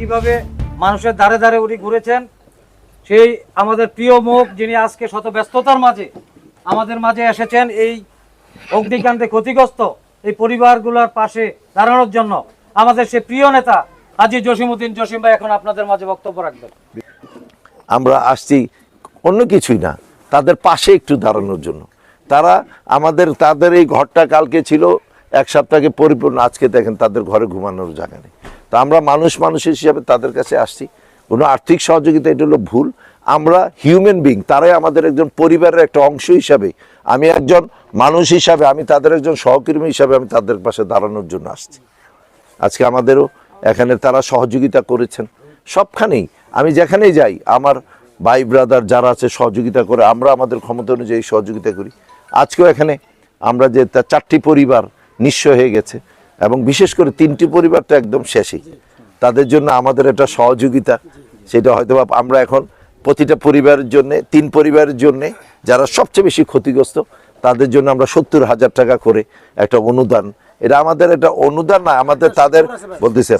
কীভাবে মানুষের দ্বারে দ্বারে উনি ঘুরেছেন, সেই আমাদের প্রিয় মুখ যিনি আজকে শত ব্যস্ততার মাঝে আমাদের মাঝে এসেছেন, এই অগ্নিকাণ্ডে ক্ষতিগ্রস্ত এই পরিবারগুলোর পাশে দাঁড়ানোর জন্য আমাদের সে প্রিয় নেতা হাজি জসিমুদ্দিন জসিম ভাই এখন আপনাদের মাঝে বক্তব্য রাখবেন। আমরা আসছি অন্য কিছুই না, তাদের পাশে একটু দাঁড়ানোর জন্য। তারা আমাদের, তাদের এই ঘরটা কালকে ছিল, এক সপ্তাহে পরিপূর্ণ, আজকে দেখেন তাদের ঘরে ঘুমানোর জায়গা নেই। তো আমরা মানুষ মানুষ হিসাবে তাদের কাছে আসছি। কোনো আর্থিক সহযোগিতা, এটা হলো ভুল। আমরা হিউম্যান বিং তারাই আমাদের একজন পরিবারের একটা অংশ হিসাবে। আমি একজন মানুষ হিসাবে, আমি তাদের একজন সহকর্মী হিসাবে আমি তাদের পাশে দাঁড়ানোর জন্য আসছি। আজকে আমাদেরও এখানে তারা সহযোগিতা করেছেন। সবখানেই। আমি যেখানেই যাই, আমার ভাই ব্রাদার যারা আছে, সহযোগিতা করে, আমরা আমাদের ক্ষমতা অনুযায়ী সহযোগিতা করি। আজকেও এখানে আমরা যে চারটি পরিবার নিঃস্ব হয়ে গেছে। এবং বিশেষ করে তিনটি পরিবার তো একদম শেষই। তাদের জন্য আমাদের একটা সহযোগিতা। সেটা হয়তো বা আমরা এখন প্রতিটা পরিবারের জন্য তিন পরিবারের জন্য যারা সবচেয়ে বেশি ক্ষতিগ্রস্ত তাদের জন্য আমরা সত্তর হাজার টাকা করে একটা অনুদান। এটা আমাদের একটা অনুদান না আমাদের তাদের বলতেছে।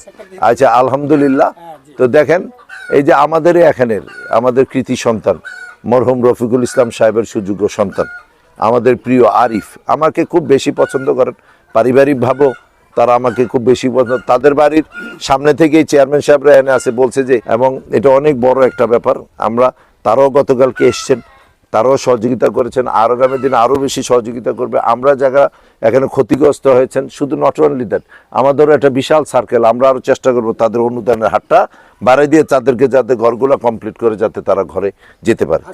আচ্ছা আলহামদুলিল্লাহ। তো দেখেন এই যে আমাদের এখানের আমাদের কৃতি সন্তান মরহুম রফিকুল ইসলাম সাহেবের সুযোগ্য সন্তান আমাদের প্রিয় আরিফ আমাকে খুব বেশি পছন্দ করেন। পারিবারিকভাবেও তারা আমাকে খুব বেশি পছন্দ। তাদের বাড়ির সামনে থেকেই চেয়ারম্যান সাহেবরা এনে আছে বলছে যে এবং এটা অনেক বড় একটা ব্যাপার আমরা তারাও গতকালকে এসছেন তারাও সহযোগিতা করেছেন আর আগামী দিনে আরও বেশি সহযোগিতা করবে। আমরা যারা এখানে ক্ষতিগ্রস্ত হয়েছেন শুধু নট অনলি দ্যাট আমাদেরও একটা বিশাল সার্কেল আমরা আরও চেষ্টা করব তাদের অনুদানের হারটা বাড়াই দিয়ে তাদেরকে যাতে ঘরগুলো কমপ্লিট করে যাতে তারা ঘরে যেতে পারে।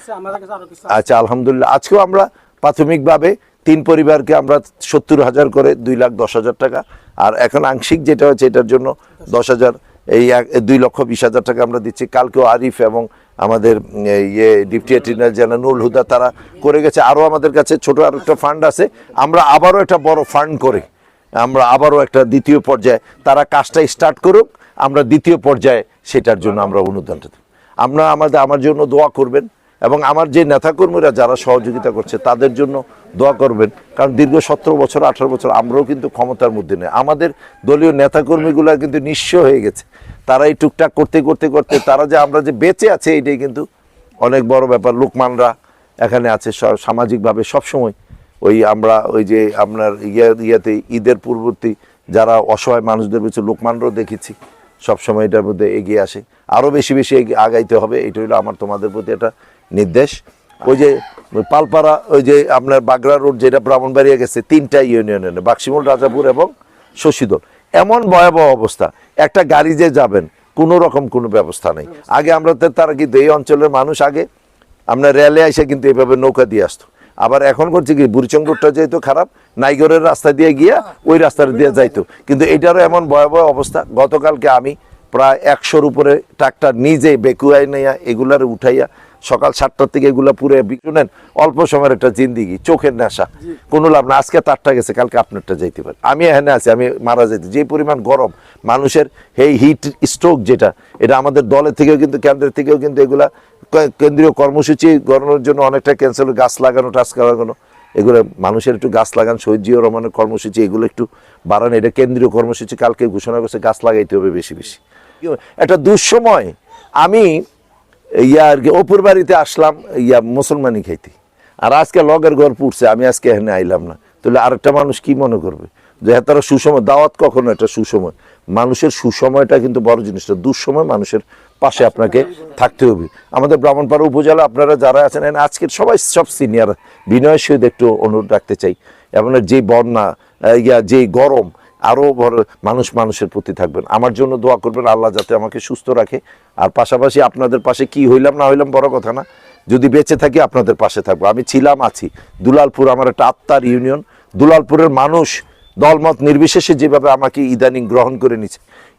আচ্ছা আলহামদুলিল্লাহ আজকেও আমরা প্রাথমিকভাবে তিন পরিবারকে আমরা সত্তর হাজার করে দুই লাখ দশ হাজার টাকা, আর এখন আংশিক যেটা হচ্ছে এটার জন্য দশ হাজার, এই দুই লক্ষ বিশ হাজার টাকা আমরা দিচ্ছি। কালকেও আরিফ এবং আমাদের ইয়ে ডিপটি অ্যাটর্নি জেনারেল হুদা তারা করে গেছে। আরও আমাদের কাছে ছোট আর একটা ফান্ড আছে। আমরা আবারও একটা বড় ফান্ড করে, আমরা আবারও একটা দ্বিতীয় পর্যায়ে, তারা কাজটা স্টার্ট করুক, আমরা দ্বিতীয় পর্যায়ে সেটার জন্য আমরা অনুদানটা দেব। আমরা আমাদের, আমার জন্য দোয়া করবেন। এবং আমার যে নেতাকর্মীরা যারা সহযোগিতা করছে, তাদের জন্য দোয়া করবেন। কারণ দীর্ঘ সতেরো বছর, আঠারো বছর আমরাও কিন্তু ক্ষমতার মধ্যে নেই। আমাদের দলীয় নেতাকর্মীগুলো কিন্তু নিঃস্ব হয়ে গেছে। তারা এই টুকটাক করতে করতে করতে, তারা যে আমরা যে বেঁচে আছে, এইটাই কিন্তু অনেক বড় ব্যাপার। লোকমানরা এখানে আছে সামাজিকভাবে সবসময় ওই আমরা ওই যে আপনার ইয়ে ইয়েতে, ঈদের পূর্ববর্তী যারা অসহায় মানুষদের পিছনে লোকমানরাও দেখেছি। সবসময় এটার মধ্যে এগিয়ে আসে। আরও বেশি বেশি এগিয়ে- আগাইতে হবে। এটা হলো আমার, তোমাদের প্রতি একটা নির্দেশ। ওই যে পালপাড়া, ওই যে আপনার বাগড়া রোড যেটা ব্রাহ্মণবাড়িয়া গেছে, তিনটা ইউনিয়নে বাক্সিমুল, রাজাপুর এবং শশীদল। এমন ভয়াবহ অবস্থা, একটা গাড়ি যে যাবেন, কোনো রকম কোনো ব্যবস্থা নেই। আগে আমরা তো, তারা কিন্তু এই অঞ্চলের মানুষ আগে আপনার রেলে এসে কিন্তু এইভাবে নৌকা দিয়ে আসতো। আবার এখন করছে কি বুড়িচং যেহেতু খারাপ নাইগরের রাস্তা দিয়ে গিয়া ওই রাস্তাটা দিয়ে যাইতো। কিন্তু এটারও এমন ভয়াবহ অবস্থা, গতকালকে আমি প্রায় একশোর উপরে ট্রাক্টর নিজে বেকুয়াই নেয়া, এগুলার উঠাইয়া সকাল সাতটার থেকে এগুলা পুরে শুনেন অল্প সময়ের একটা জিন্দিগি চোখের নেশা। কোনো লাভ না আজকে তারটা গেছে কালকে আপনারটা যাইতে পারে। আমি এখানে আছি আমি মারা যাইতে যে পরিমাণ গরম মানুষের এই হিট স্ট্রোক যেটা এটা আমাদের দলের থেকেও কিন্তু কেন্দ্রের থেকেও কিন্তু এগুলা কেন্দ্রীয় কর্মসূচি গড়ানোর জন্য অনেকটা ক্যান্সেল গাছ লাগানো টাছ লাগানো এগুলো মানুষের একটু গাছ লাগান শহীদ জিয়া রহমানের কর্মসূচি এগুলো একটু বাড়ানো। এটা কেন্দ্রীয় কর্মসূচি কালকে ঘোষণা করছে গাছ লাগাইতে হবে বেশি বেশি। একটা দুঃসময় আমি ইয়া আর কি, অপুর বাড়িতে আসলাম, ইয়া মুসলমানি খাইতে। আর আজকে লগের ঘর পুড়ছে, আমি আজকে এখানে আইলাম না। তাহলে আরেকটা মানুষ কি মনে করবে? যে হ্যাঁ তারা সুসময়, দাওয়াত কখনো একটা সুসময়। মানুষের সুসময়টা কিন্তু বড় জিনিসটা, দুঃসময় মানুষের পাশে আপনাকে থাকতে হবে। আমাদের ব্রাহ্মণপাড়া উপজেলা, আপনারা যারা আছেন আজকের সবাই সব সিনিয়র বিনয়ের সহিত একটু অনুরোধ রাখতে চাই। এবং যে বন্যা, ইয়া, যে গরম আরও বড় মানুষ মানুষের প্রতি থাকবেন। আমার জন্য দোয়া করবেন, আল্লাহ যাতে আমাকে সুস্থ রাখে। আর পাশাপাশি আপনাদের পাশে কি হইলাম না হইলাম বড় কথা না। যদি বেঁচে থাকি আপনাদের পাশে থাকব। আমি ছিলাম, আছি। দুলালপুর আমার একটা আত্মার ইউনিয়ন। দুলালপুরের মানুষ দলমত নির্বিশেষে যেভাবে আমাকে ইদানিং গ্রহণ করে নিছে,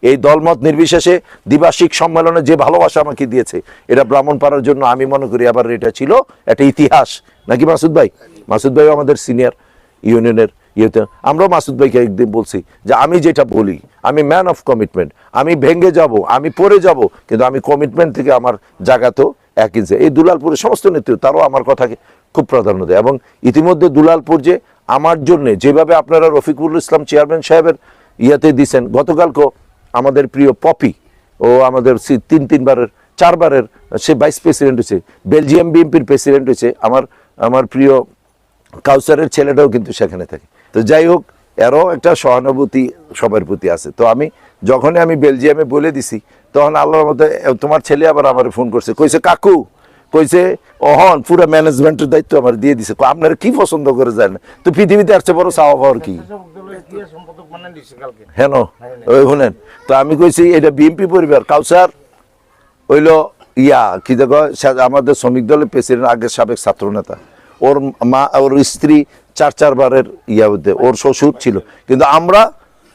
এই দলমত নির্বিশেষে দ্বিবার্ষিক সম্মেলনে যে ভালোবাসা আমাকে দিয়েছে, এটা ব্রাহ্মণ পাড়ার জন্য আমি মনে করি আবার এটা ছিল একটা ইতিহাস। নাকি মাসুদ ভাই? মাসুদ ভাইও আমাদের সিনিয়র ইউনিয়নের ইয়েতে। আমরাও মাসুদ ভাইকে একদিন বলছি যে আমি যেটা বলি, আমি ম্যান অফ কমিটমেন্ট আমি ভেঙে যাব, আমি পড়ে যাব, কিন্তু আমি কমিটমেন্ট থেকে আমার জায়গাতেও এক ইঞ্চি এই দুলালপুরের সমস্ত নেতৃত্ব, তারাও আমার কথাকে খুব প্রাধান্য দেয়। এবং ইতিমধ্যে দুলালপুর যে আমার জন্যে, যেভাবে আপনারা রফিকুল ইসলাম চেয়ারম্যান সাহেবের ইয়াতে দিছেন, গতকালকেও আমাদের প্রিয় পপি ও আমাদের তিন তিনবারের, চারবারের সে ভাইস প্রেসিডেন্ট হয়েছে বেলজিয়াম বিএমপির প্রেসিডেন্ট হয়েছে, আমার আমার প্রিয় কাউসারের ছেলেটাও কিন্তু সেখানে থাকে। তো যাই হোক, এরও একটা সহানুভূতি সবার প্রতি আছে। তো আমি যখনই আমি বেলজিয়ামে বলে দিছি, তখন আল্লাহর মধ্যে তোমার ছেলে আবার আমার ফোন করছে। কইছে, কাকু, কইছে, অহন, পুরো ম্যানেজমেন্টের দায়িত্ব আমার দিয়ে দিছে। আপনারা কি পছন্দ করে যায় না তো পৃথিবীতে আসছে বড় চাওয়া পাওয়ার কি? হেন, ওই শুনেন। তো আমি কইছি, এটা বিএমপি পরিবার, কাউসার। হইল, ইয়া, কি দেখো আমাদের শ্রমিক দলের প্রেসিডেন্ট আগের সাবেক ছাত্র নেতা ওর মা, ওর স্ত্রী চার চারবারের ইয়া ওর শ্বশুর ছিল। কিন্তু আমরা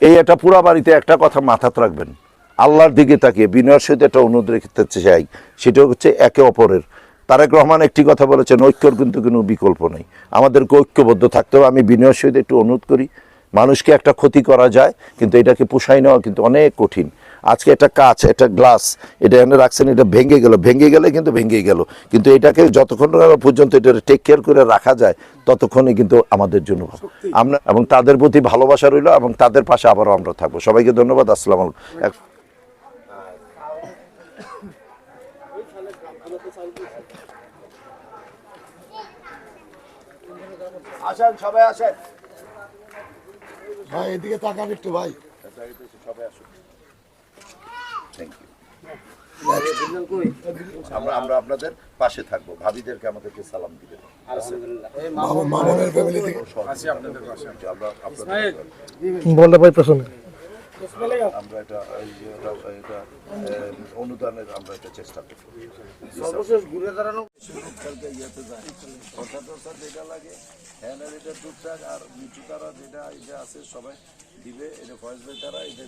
এই একটা পুরা বাড়িতে একটা কথা মাথাতে রাখবেন। আল্লাহর দিকে তাকিয়ে, বিনয়ের সহিত একটা অনুরোধ রেখে চাই, সেটা হচ্ছে একে অপরের। তারেক রহমান একটি কথা বলেছেন, ঐক্যর কিন্তু কোনো বিকল্প নেই। আমাদেরকে ঐক্যবদ্ধ থাকতে হবে। আমি বিনয়ের সহিত একটু অনুরোধ করি, মানুষকে একটা ক্ষতি করা যায়, কিন্তু এটাকে পোষাই নেওয়া কিন্তু অনেক কঠিন। আজকে একটা কাচ একটা গ্লাস এটা এনে রাখছেন এটা ভেঙে গেল ভেঙে গেলে কিন্তু ভেঙে গেল। কিন্তু এটাকে যতক্ষণ পর্যন্ত এটা টেক কেয়ার করে রাখা যায় ততক্ষণই কিন্তু আমাদের জন্য ভালো। আমরা এবং তাদের প্রতি ভালোবাসা রইল এবং তাদের পাশে আবারও আমরা থাকব। সবাইকে ধন্যবাদ আসসালাম আলাইকুম। আসেন সবাই আসেন। ভাই এদিকে তাকান একটু ভাই। সবাই আসুন থ্যাংক ইউ আমরা আমরা আপনাদের পাশে থাকব। ভাবিদেরকে আমাদেরকে সালাম দিবেন। মামুনের ফ্যামিলি থেকে। আমরা এটা এটা- এটা অনুদানের আমরা এটা চেষ্টা করব। কথা যেটা লাগে হ্যানের এটা টুকটাক আর নিচু তারা যেটা এটা আছে সবাই দিবে। এটা ফয়েজ ভাই তারা এটা